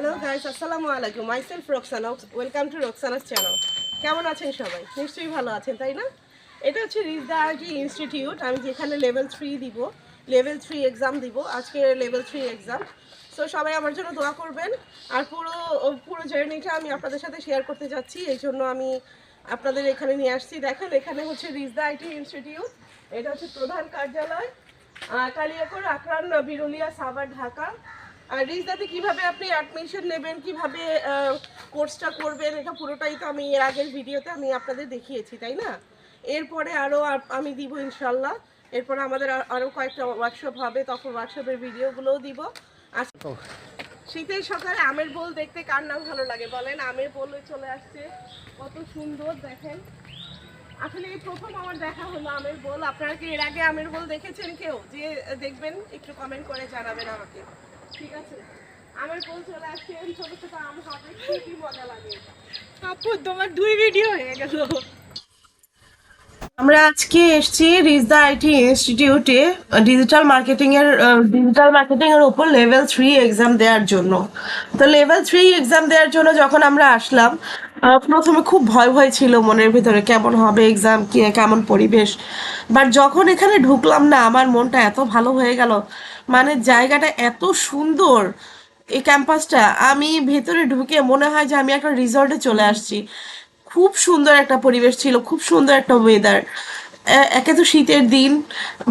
Hello guys আসসালামু আলাইকুম myself Roksana welcome to Roksana's channel কেমন আছেন সবাই? নিশ্চয়ই ভালো আছেন, তাই না? এটা হচ্ছে রিজদা আরটি ইনস্টিটিউট আমি যেখানে লেভেল থ্রি দিব লেভেল থ্রি এক্সাম দিব, আজকে লেভেল থ্রি এক্সাম সো সবাই আমার জন্য দোয়া করবেন। আর পুরো পুরো জার্নিটা আমি আপনাদের সাথে শেয়ার করতে যাচ্ছি। এই জন্য আমি আপনাদের এখানে নিয়ে আসছি। দেখেন, এখানে হচ্ছে রিজদা আইটি ইনস্টিটিউট এটা হচ্ছে প্রধান কার্যালয়। কালিয়াকৈর, আকরান, বিরুলিয়া, সাভার, ঢাকা। আর রিজদাতে কীভাবে আপনি অ্যাডমিশন নেবেন? কীভাবে কোর্সটা করবেন? এটা পুরোটাই তো আমি এর আগের ভিডিওতে আমি আপনাদের দেখিয়েছি তাই না? এরপরে আরও আমি দিব ইনশাল্লাহ। এরপরে আমাদের আর- আরও কয়েকটা ওয়ার্কশপ হবে তখন ওয়ার্কশপের ভিডিওগুলোও দিব। আর শীতের সকালে আমের বোল দেখতে কার নাম ভালো লাগে বলেন? আমের বোল চলে আসছে। কত সুন্দর দেখেন। আসলে এই প্রথম আমার দেখা হলো আমের বোল। আপনারা কি এর আগে আমের বোল দেখেছেন কেউ? যে দেখবেন একটু কমেন্ট করে জানাবেন আমাকে। ঠিক আছে? আমের বোল চলে আসছে ছোট ছোট আম হবে খুবই মজা লাগে? আপু তোমার দুই ভিডিও হয়ে গেল। আমরা আজকে এসেছি রিজদা আইটি ইনস্টিটিউটে ডিজিটাল মার্কেটিং এর ডিজিটাল মার্কেটিং এর উপর লেভেল থ্রি এক্সাম দেওয়ার জন্য। তো লেভেল থ্রি এক্সাম দেওয়ার জন্য যখন আমরা আসলাম প্রথমে খুব ভয় ভয় ছিল মনের ভিতরে, কেমন হবে এক্সাম কি, কেমন পরিবেশ। বাট যখন এখানে ঢুকলাম না, আমার মনটা এত ভালো হয়ে গেল। মানে জায়গাটা এত সুন্দর, এই ক্যাম্পাসটা আমি ভেতরে ঢুকে মনে হয় যে আমি একটা রিসর্টে চলে আসছি। খুব সুন্দর একটা পরিবেশ ছিল, খুব সুন্দর একটা ওয়েদার একে তো শীতের দিন,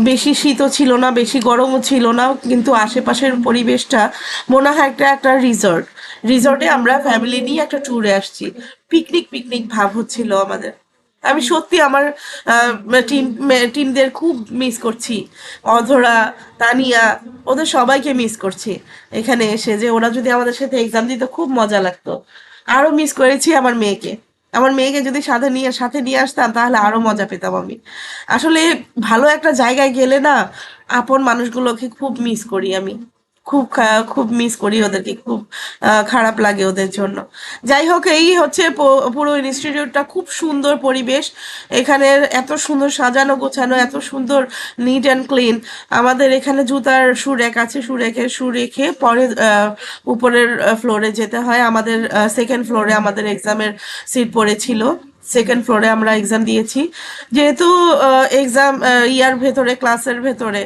বেশি শীতও ছিল না, বেশি গরমও ছিল না, কিন্তু আশেপাশের পরিবেশটা মনে হয় একটা একটা রিসর্ট রিসর্টে আমরা ফ্যামিলি নিয়ে একটা ট্যুরে আসছি। পিকনিক পিকনিক ভাব হচ্ছিল আমাদের। আমি সত্যি আমার টিম টিমদের খুব মিস করছি। অধরা, তানিয়া, ওদের সবাইকে মিস করছি। এখানে এসে যে ওরা যদি আমাদের সাথে এক্সাম দিত, খুব মজা লাগতো। আরও মিস করেছি আমার মেয়েকে। আমার মেয়েকে যদি সাথে নিয়ে সাথে নিয়ে আসতাম, তাহলে আরও মজা পেতাম আমি। আসলে ভালো একটা জায়গায় গেলে না, আপন মানুষগুলোকে খুব মিস করি আমি। খুব খুব মিস করি ওদেরকে, খুব খারাপ লাগে ওদের জন্য। যাই হোক, এই হচ্ছে পুরো ইনস্টিটিউটটা খুব সুন্দর পরিবেশ। এখানে এত সুন্দর সাজানো, গোছানো, এত সুন্দর নিট অ্যান্ড ক্লিন আমাদের এখানে জুতার শু আছে শু রেখে রেখে পরে উপরের ফ্লোরে যেতে হয়। আমাদের সেকেন্ড ফ্লোরে আমাদের এক্সামের সিট পড়েছিল। সেকেন্ড ফ্লোরে আমরা এক্সাম দিয়েছি। যেহেতু এক্সাম ইয়ার ভেতরে ক্লাসের ভেতরে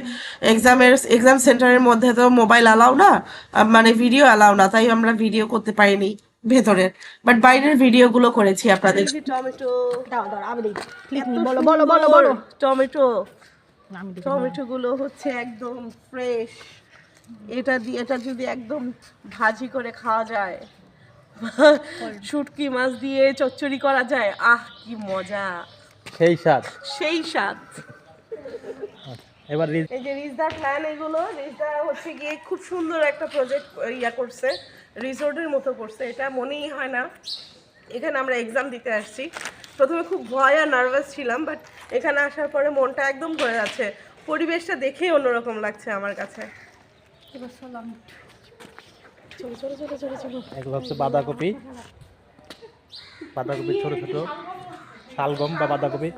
এক্সামের এক্সাম সেন্টারের মধ্যে তো মোবাইল অ্যালাউ না মানে ভিডিও অ্যালাউ না তাই আমরা ভিডিও করতে পারিনি ভেতরের বাট বাইরের ভিডিওগুলো করেছি আপনাদের। টমেটো দাও দাও আমি বলো বলো বলো বলো টমেটো টমেটো গুলো হচ্ছে একদম ফ্রেশ এটা দিয়ে এটা যদি একদম ভাজি করে খাওয়া যায়। শুটকি মাছ দিয়ে চচ্চড়ি করা যায়। আহ কি মজা। সেই স্বাদ। সেই স্বাদ। এবার এই যে রিজদার প্ল্যান এগুলো রিজদা হচ্ছে গিয়ে খুব সুন্দর একটা প্রজেক্ট ইয়া করছে রিসোর্টের মতো করছে। এটা মনেই হয় না। এখানে আমরা এক্সাম দিতে আসছি। প্রথমে খুব ভয় আর নার্ভাস ছিলাম বাট এখানে আসার পরে মনটা একদম ভরে যাচ্ছে। পরিবেশটা দেখেই অন্যরকম লাগছে আমার কাছে। চলো চলো এগুলো হচ্ছে বাঁধাকপি। বাঁধাকপি ছোট ছোট। শালগম বা বাঁধাকপি।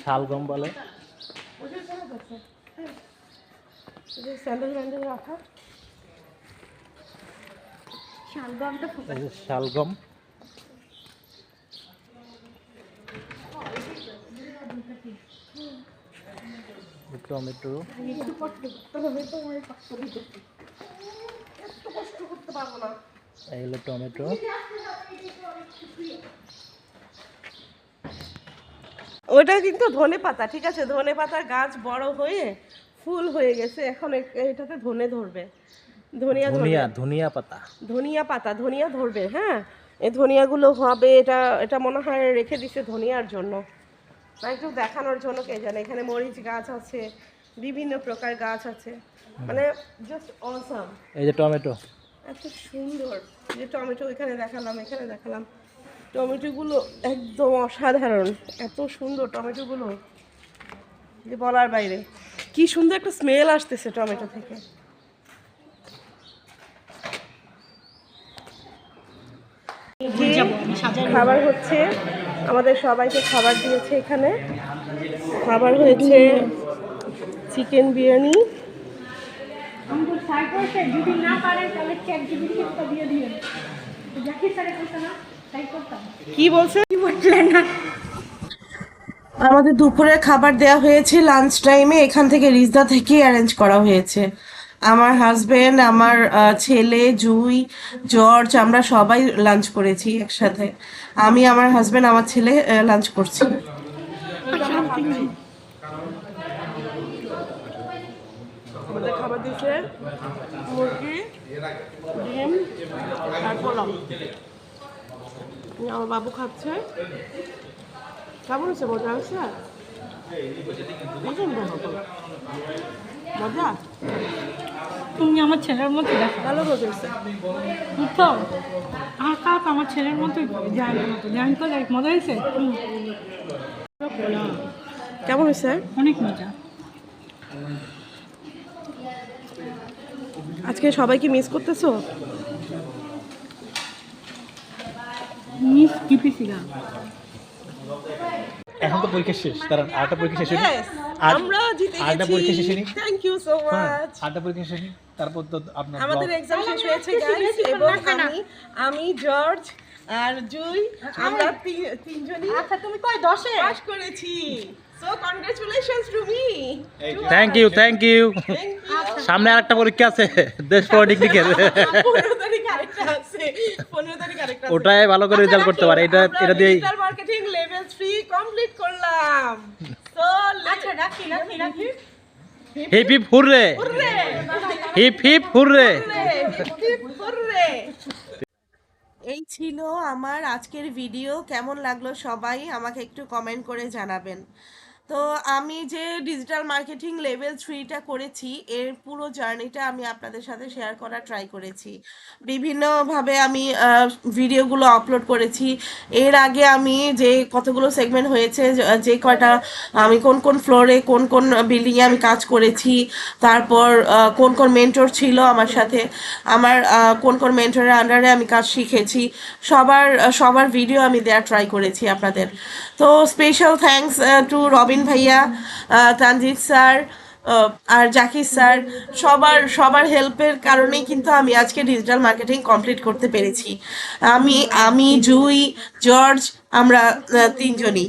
শালগম বলে। শালগম। টমেটো এই হলো টমেটো। ওটা কিন্তু ধনে পাতা ঠিক আছে? ধনে পাতার গাছ বড় হয়ে ফুল হয়ে গেছে এখন এটাতে ধনে ধরবে। ধনিয়া ধনিয়া ধনিয়া পাতা। ধনিয়া পাতা ধনিয়া ধরবে হ্যাঁ? এই ধনিয়াগুলো হবে এটা এটা মনে হয় রেখে দিছে ধনিয়ার জন্য। না একটু দেখানোর জন্য কে জানে এখানে মরিচ গাছ আছে বিভিন্ন প্রকার গাছ আছে। মানে জাস্ট অসাম এই যে টমেটো। এত সুন্দর। যে টমেটো এখানে দেখালাম এখানে দেখালাম। টমেটোগুলো একদম অসাধারণ। এত সুন্দর টমেটোগুলো। যে বলার বাইরে। কি সুন্দর একটা স্মেল আসতেছে টমেটো থেকে। খাবার হচ্ছে, আমাদের সবাইকে খাবার দিয়েছে এখানে। খাবার হয়েছে চিকেন বিরিয়ানি। কইছে যদি না পারেন তাহলে চ্যাট দিয়ে দিবেন জাকির না কি বলছে? কি বললেন না? আমাদের দুপুরে খাবার দেওয়া হয়েছে লাঞ্চ টাইমে এখান থেকে রিজদা থেকেই অ্যারেঞ্জ করা হয়েছে। আমার হাজবেন্ড আমার ছেলে জুই জর্জ আমরা সবাই লাঞ্চ করেছি একসাথে। আমি আমার হাজবেন্ড আমার ছেলে লাঞ্চ করছি। আমাদের খাবার দিয়েছে মুরগি ডিম আর পোলাও আমার বাবু খাচ্ছে। কেমন হচ্ছে মজা হচ্ছে। মজা? তুমি আমার ছেলের মতো দেখো। ভালো হচ্ছে বুঝছ? কাপ আমার ছেলের মতোই জানি মতো জানি তো দেখ মজা হয়েছে। কেমন হয়েছে? অনেক মজা। আজকে সবাইকে মিস করতেছো? মিস কিপিসিগা এখন তো পরীক্ষা শেষ কারণ আটটা পরীক্ষা শেষ হয়নি? আমরা জিতে গেছি। আটটা পরীক্ষা শেষ হয়নি? থ্যাংক ইউ সো মাচ আটটা পরীক্ষা শেষ হয়নি? তারপর তো আপনার আমাদের এক্সাম শেষ হয়েছে গাইস এবং আমি আমি জর্জ আর জুই আমরা তিনজনই আচ্ছা তুমি কই দশে? পাস করেছি। সো মি থ্যাংক ইউ থ্যাংক ইউ সামনে আরেকটা পরীক্ষা আছে দেশ আছে। ওটাই ভালো করে রেজাল্ট করতে পারে এটা এটা ডিজিটাল মার্কেটিং লেভেল 3 কমপ্লিট করলাম। সো আচ্ছা রাখি রাখি রাখি। Hip hip hurray hip hip hurray. এই ছিল আমার আজকের ভিডিও কেমন লাগল সবাই আমাকে একটু কমেন্ট করে জানাবেন। তো আমি যে ডিজিটাল মার্কেটিং লেভেল থ্রিটা করেছি, এর পুরো জার্নিটা আমি আপনাদের সাথে শেয়ার করার ট্রাই করেছি। বিভিন্নভাবে আমি ভিডিওগুলো আপলোড করেছি। এর আগে আমি যে কতগুলো সেগমেন্ট হয়েছে, যে- কয়টা, আমি কোন কোন ফ্লোরে কোন কোন বিল্ডিংয়ে আমি কাজ করেছি, তারপর কোন কোন মেন্টর ছিল আমার সাথে, আমার কোন কোন মেন্টরের আন্ডারে আমি কাজ শিখেছি, সবার সবার ভিডিও আমি দেওয়ার ট্রাই করেছি আপনাদের। তো স্পেশাল থ্যাঙ্কস টু রবিন ভাইয়া তানজিদ স্যার আর জাকির স্যার, সবার সবার হেল্পের কারণেই কিন্তু আমি আজকে ডিজিটাল মার্কেটিং কমপ্লিট করতে পেরেছি। আমি আমি, জুই, জর্জ, আমরা তিনজনই।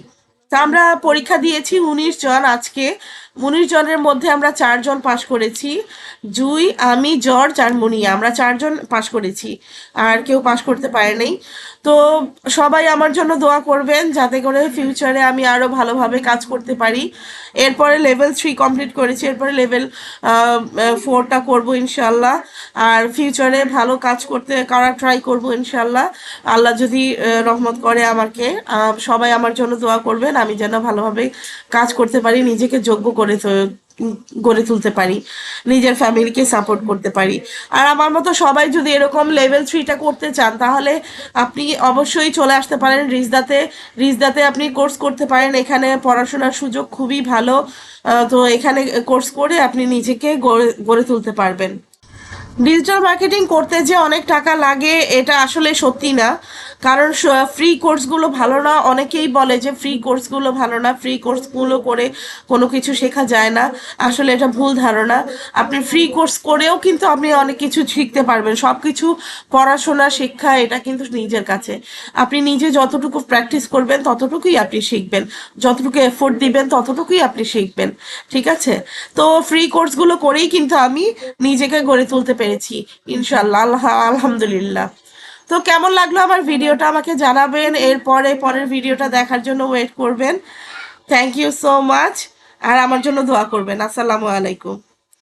তা আমরা পরীক্ষা দিয়েছি উনিশ জন আজকে। উনিশ জনের মধ্যে আমরা চারজন পাশ করেছি। জুই, আমি, জর্জ আর মুনিয়া। আমরা চারজন পাশ করেছি। আর কেউ পাশ করতে পারেনি তো সবাই আমার জন্য দোয়া করবেন যাতে করে ফিউচারে আমি আরও ভালোভাবে কাজ করতে পারি। এরপরে লেভেল থ্রি কমপ্লিট করেছি। এরপরে লেভেল ফোরটা করব ইনশাল্লাহ আর ফিউচারে ভালো কাজ করতে করার ট্রাই করব ইনশাল্লাহ আল্লাহ যদি রহমত করে আমাকে সবাই আমার জন্য দোয়া করবেন। আমি যেন ভালোভাবে কাজ করতে পারি, নিজেকে যোগ্য করে তো- গড়ে তুলতে পারি, নিজের ফ্যামিলিকে সাপোর্ট করতে পারি। আর আমার মতো সবাই যদি এরকম লেভেল থ্রিটা করতে চান, তাহলে আপনি অবশ্যই চলে আসতে পারেন রিজদাতে। রিজদাতে আপনি কোর্স করতে পারেন, এখানে পড়াশোনার সুযোগ খুবই ভালো। তো এখানে কোর্স করে আপনি নিজেকে গড়ে গড়ে তুলতে পারবেন। ডিজিটাল মার্কেটিং করতে যে অনেক টাকা লাগে, এটা আসলে সত্যি না। কারণ ফ্রি কোর্সগুলো ভালো না। অনেকেই বলে যে ফ্রি কোর্সগুলো ভালো না। ফ্রি কোর্সগুলো করে কোনো কিছু শেখা যায় না। আসলে এটা ভুল ধারণা। আপনি ফ্রি কোর্স করেও কিন্তু আপনি অনেক কিছু শিখতে পারবেন। সব কিছু পড়াশোনা, শিক্ষা, এটা কিন্তু নিজের কাছে। আপনি নিজে যতটুকু প্র্যাকটিস করবেন, ততটুকুই আপনি শিখবেন। যতটুকু এফোর্ট দিবেন, ততটুকুই আপনি শিখবেন। ঠিক আছে? তো ফ্রি কোর্সগুলো করেই কিন্তু আমি নিজেকে গড়ে তুলতে পেরেছি। ইনশাল্লাহ আল্লাহ, আলহামদুলিল্লাহ। তো কেমন লাগল আমার ভিডিওটা? আমাকে জানাবেন। এরপরে পরের ভিডিওটা দেখার জন্য ওয়েট করবেন। থ্যাংক ইউ সো মাচ আর আমার জন্য দোয়া করবেন। আসসালামু আলাইকুম।